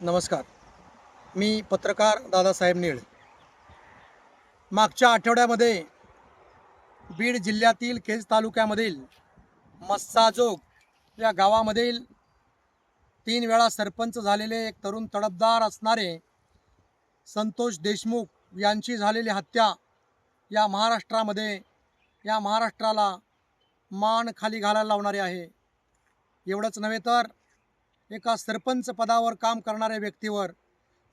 नमस्कार. मी पत्रकार दादासाहेब नीळ. मागच्या आठवड्यामध्ये बीड जिल्ह्यातील केज तालुक्यामधील मस्साजोग या गावामधील तीन वेळा सरपंच झालेले एक तरुण तडफदार असणारे संतोष देशमुख यांची झालेली हत्या या महाराष्ट्रामध्ये या महाराष्ट्राला मान खाली घालायला लावणारे आहे. एवढंच नव्हे तर एका सरपंच पदावर काम करणाऱ्या व्यक्तीवर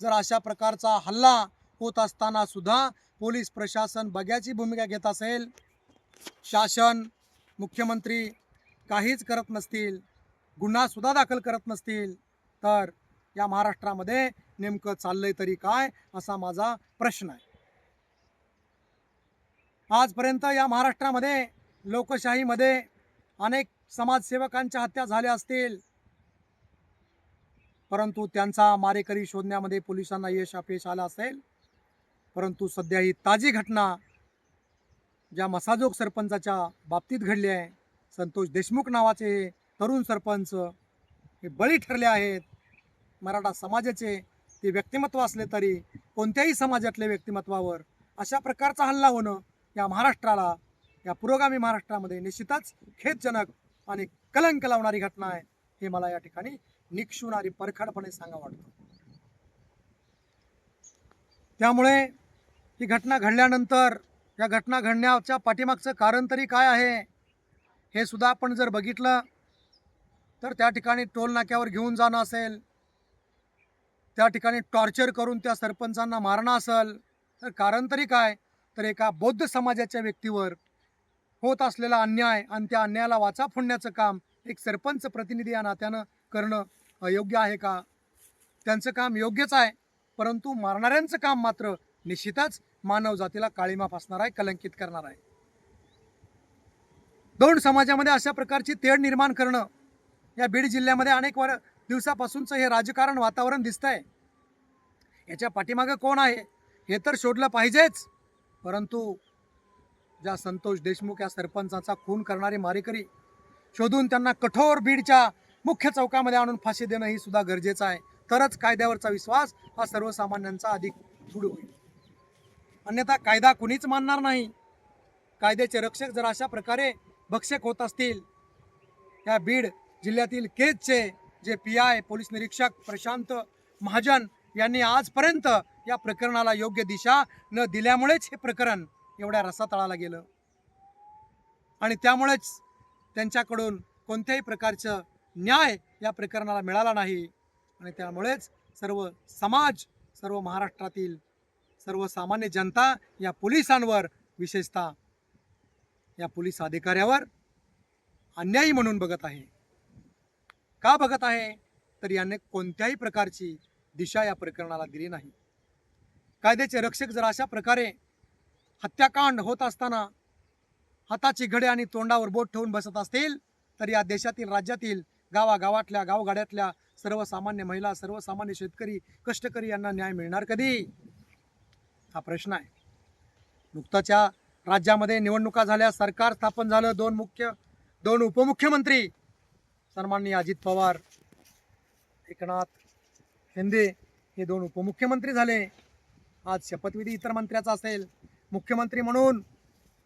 जर अशा प्रकारचा हल्ला होत असताना सुद्धा पोलीस प्रशासन बघ्याची भूमिका घेत असेल शासन मुख्यमंत्री काहीच करत नसतील गुन्हासुद्धा दाखल करत नसतील तर या महाराष्ट्रामध्ये नेमकं चाललंय तरी काय असा माझा प्रश्न आहे. आजपर्यंत या महाराष्ट्रामध्ये लोकशाहीमध्ये अनेक समाजसेवकांच्या हत्या झाल्या असतील परंतु त्यांचा मारेकरी शोधण्यामध्ये पोलिसांना यश अपयश आलं असेल. परंतु सध्या ही ताजी घटना ज्या मसाजोग सरपंचाच्या बाबतीत घडली आहे संतोष देशमुख नावाचे हे तरुण सरपंच हे बळी ठरले आहेत. मराठा समाजाचे ते व्यक्तिमत्व असले तरी कोणत्याही समाजातल्या व्यक्तिमत्वावर अशा प्रकारचा हल्ला होणं या महाराष्ट्राला या पुरोगामी महाराष्ट्रामध्ये निश्चितच खेदजनक आणि कलंक लावणारी घटना आहे हे मला या ठिकाणी निक्षून आणि परखडपणे सांगा वाटतं. त्यामुळे ही घटना घडल्यानंतर या घटना घडण्याच्या पाठीमागचं कारण तरी काय आहे हे सुद्धा आपण जर बघितलं तर त्या ठिकाणी टोल नाक्यावर घेऊन जाणं असेल त्या ठिकाणी टॉर्चर करून त्या सरपंचांना मारणं असेल तर कारण तरी काय तर एका बौद्ध समाजाच्या व्यक्तीवर होत असलेला अन्याय आणि त्या अन्यायाला वाचा फोडण्याचं काम एक सरपंच प्रतिनिधी या नात्यानं करणं अयोग्य आहे का? त्यांचं काम योग्यच आहे परंतु मारणाऱ्यांचं काम मात्र निश्चितच मानव जातीला काळीमा फासणार आहे कलंकित करणार आहे. दोन समाजामध्ये अशा प्रकारची तेढ निर्माण करणं या बीड जिल्ह्यामध्ये अनेक वर दिवसापासूनचं हे राजकारण वातावरण दिसतंय. याच्या पाठीमागं कोण आहे हे तर शोधलं पाहिजेच परंतु ज्या संतोष देशमुख या सरपंचाचा खून करणारे मारेकरी शोधून त्यांना कठोर बीडच्या मुख्य चौकामध्ये आणून फाशी देणं ही सुद्धा गरजेचं आहे. तरच कायद्यावरचा विश्वास हा सर्वसामान्यांचा अधिक दृढ होईल. अन्यथा कायदा कुणीच मानणार नाही. कायद्याचे रक्षक जर अशा प्रकारे भक्षक होत असतील या बीड जिल्ह्यातील केजचे जे पी आय पोलीस निरीक्षक प्रशांत महाजन यांनी आजपर्यंत या प्रकरणाला योग्य दिशा न दिल्यामुळेच हे प्रकरण एवढ्या रसातळाला गेलं. आणि त्यामुळेच त्यांच्याकडून कोणत्याही प्रकारचं न्याय या प्रकरणाला मिळाला नाही. आणि त्यामुळेच सर्व समाज सर्व महाराष्ट्रातील सर्वसामान्य जनता या पोलिसांवर विशेषतः या पोलीस अधिकाऱ्यावर अन्यायी म्हणून बघत आहे. का बघत आहे? तर याने कोणत्याही प्रकारची दिशा या प्रकरणाला दिली नाही. कायद्याचे रक्षक जर अशा प्रकारे हत्याकांड होत असताना हाताची घडे आणि तोंडावर बोट ठेवून बसत असतील तर या देशातील राज्यातील गावागावातल्या गावगाड्यातल्या सर्वसामान्य महिला सर्वसामान्य शेतकरी कष्टकरी यांना न्याय मिळणार कधी? हा प्रश्न आहे. नुकताच्या राज्यामध्ये निवडणुका झाल्या सरकार स्थापन झालं दोन मुख्य दोन उपमुख्यमंत्री सन्माननीय अजित पवार एकनाथ शिंदे हे दोन उपमुख्यमंत्री झाले. आज शपथविधी इतर मंत्र्याचा असेल. मुख्यमंत्री म्हणून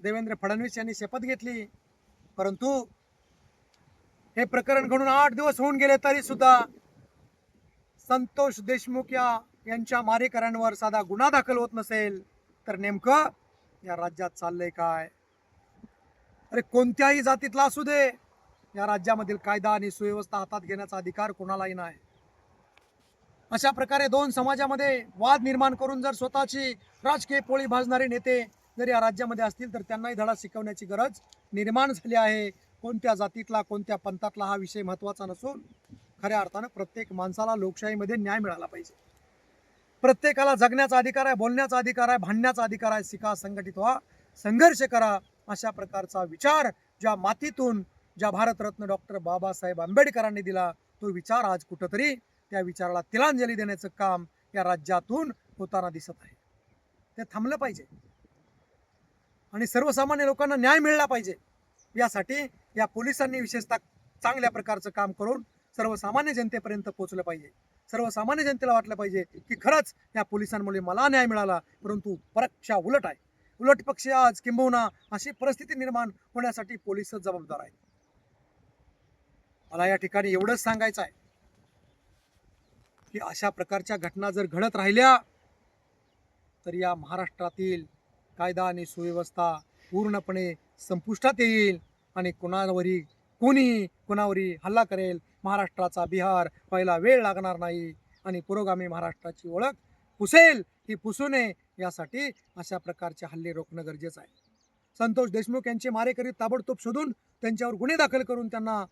देवेंद्र फडणवीस यांनी शपथ घेतली. परंतु हे प्रकरण घडून आठ दिवस होऊन गेले तरी सुद्धा संतोष देशमुख या यांच्या मारेकऱ्यांवर साधा गुन्हा दाखल होत नसेल तर नेमकं या राज्यात चाललंय काय? अरे कोणत्याही जातीतला असू दे या राज्यामधील कायदा आणि सुव्यवस्था हातात घेण्याचा अधिकार कोणालाही नाही. अशा प्रकारे दोन समाजामध्ये वाद निर्माण करून जर स्वतःची राजकीय पोळी भाजणारे नेते जर या राज्यामध्ये असतील तर त्यांनाही धडा शिकवण्याची गरज निर्माण झाली आहे. कोणत्या जातीतला कोणत्या पंथातला हा विषय महत्त्वाचा नसून खऱ्या अर्थानं प्रत्येक माणसाला लोकशाहीमध्ये न्याय मिळाला पाहिजे. प्रत्येकाला जगण्याचा अधिकार आहे बोलण्याचा अधिकार आहे भांडण्याचा अधिकार आहे शिका संघटित व्हा संघर्ष करा अशा प्रकारचा विचार ज्या मातीतून ज्या भारतरत्न डॉक्टर बाबासाहेब आंबेडकरांनी दिला तो विचार आज कुठंतरी त्या विचाराला तिलांजली देण्याचं काम या राज्यातून होताना दिसत आहे. ते थांबलं पाहिजे. आणि सर्वसामान्य लोकांना न्याय मिळला पाहिजे. यासाठी या पोलिसांनी विशेषतः चांगल्या प्रकारचं काम करून सर्वसामान्य जनतेपर्यंत पोहोचलं पाहिजे. सर्वसामान्य जनतेला वाटलं पाहिजे की खरंच या पोलिसांमुळे मला न्याय मिळाला परंतु परक्षा उलट आहे. उलट पक्ष आज किंबहुना अशी परिस्थिती निर्माण होण्यासाठी पोलीसच जबाबदार आहेत मला या ठिकाणी एवढंच सांगायचं आहे की अशा प्रकारच्या घटना जर घडत राहिल्या तर या महाराष्ट्रातील कायदा आणि सुव्यवस्था पूर्णपणे संपुष्टात येईल आणि कुणावरही कोणी कुणावरही हल्ला करेल? महाराष्ट्राचा बिहार व्हायला वेळ लागणार नाही आणि पुरोगामी महाराष्ट्राची ओळख पुसेल ही पुसू नये यासाठी अशा प्रकारचे हल्ले रोखणं गरजेचं आहे. संतोष देशमुख यांचे मारेकरी ताबडतोब शोधून त्यांच्यावर गुन्हे दाखल करून त्यांना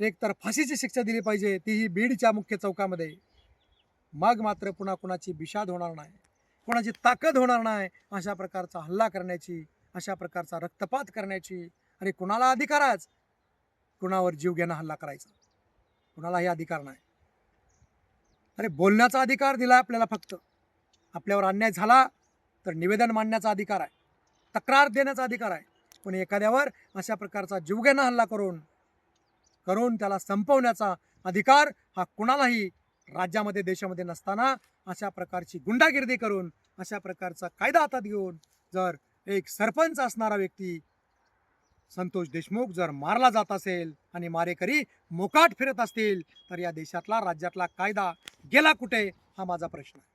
एकतर फाशीची शिक्षा दिली पाहिजे तीही बीडच्या मुख्य चौकामध्ये. मग मात्र पुन्हा कुणाची बिषाद होणार नाही कोणाची ताकद होणार नाही अशा प्रकारचा हल्ला करण्याची अशा प्रकारचा रक्तपात करण्याची अरे कुणाला अधिकारच कुणावर जीव घेणं हल्ला करायचा? कुणालाही अधिकार नाही. अरे बोलण्याचा अधिकार दिला आपल्याला फक्त. आपल्यावर अन्याय झाला तर निवेदन मांडण्याचा अधिकार आहे. तक्रार देण्याचा अधिकार आहे. पण एखाद्यावर अशा प्रकारचा जीवघेणा हल्ला करून करून त्याला संपवण्याचा अधिकार हा कुणालाही राज्यामध्ये देशामध्ये नसताना अशा प्रकारची गुंडागिर्दी करून अशा प्रकारचा कायदा हातात घेऊन जर एक सरपंच असणारा व्यक्ती संतोष देशमुख जर मारला जात असेल आणि मारेकरी मोकाट फिरत असतील तर या देशातला राज्यातला कायदा गेला कुठे हा माझा प्रश्न आहे.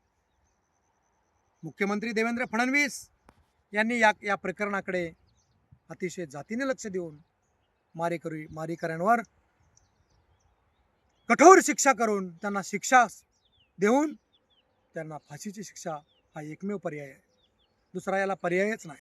मुख्यमंत्री देवेंद्र फडणवीस यांनी या या प्रकरणाकडे अतिशय जातीने लक्ष देऊन मारेकरी मारेकऱ्यांवर कठोर शिक्षा करून त्यांना शिक्षा देऊन त्यांना फाशीची शिक्षा हा एकमेव पर्याय आहे. दुसरा याला पर्यायच नाही.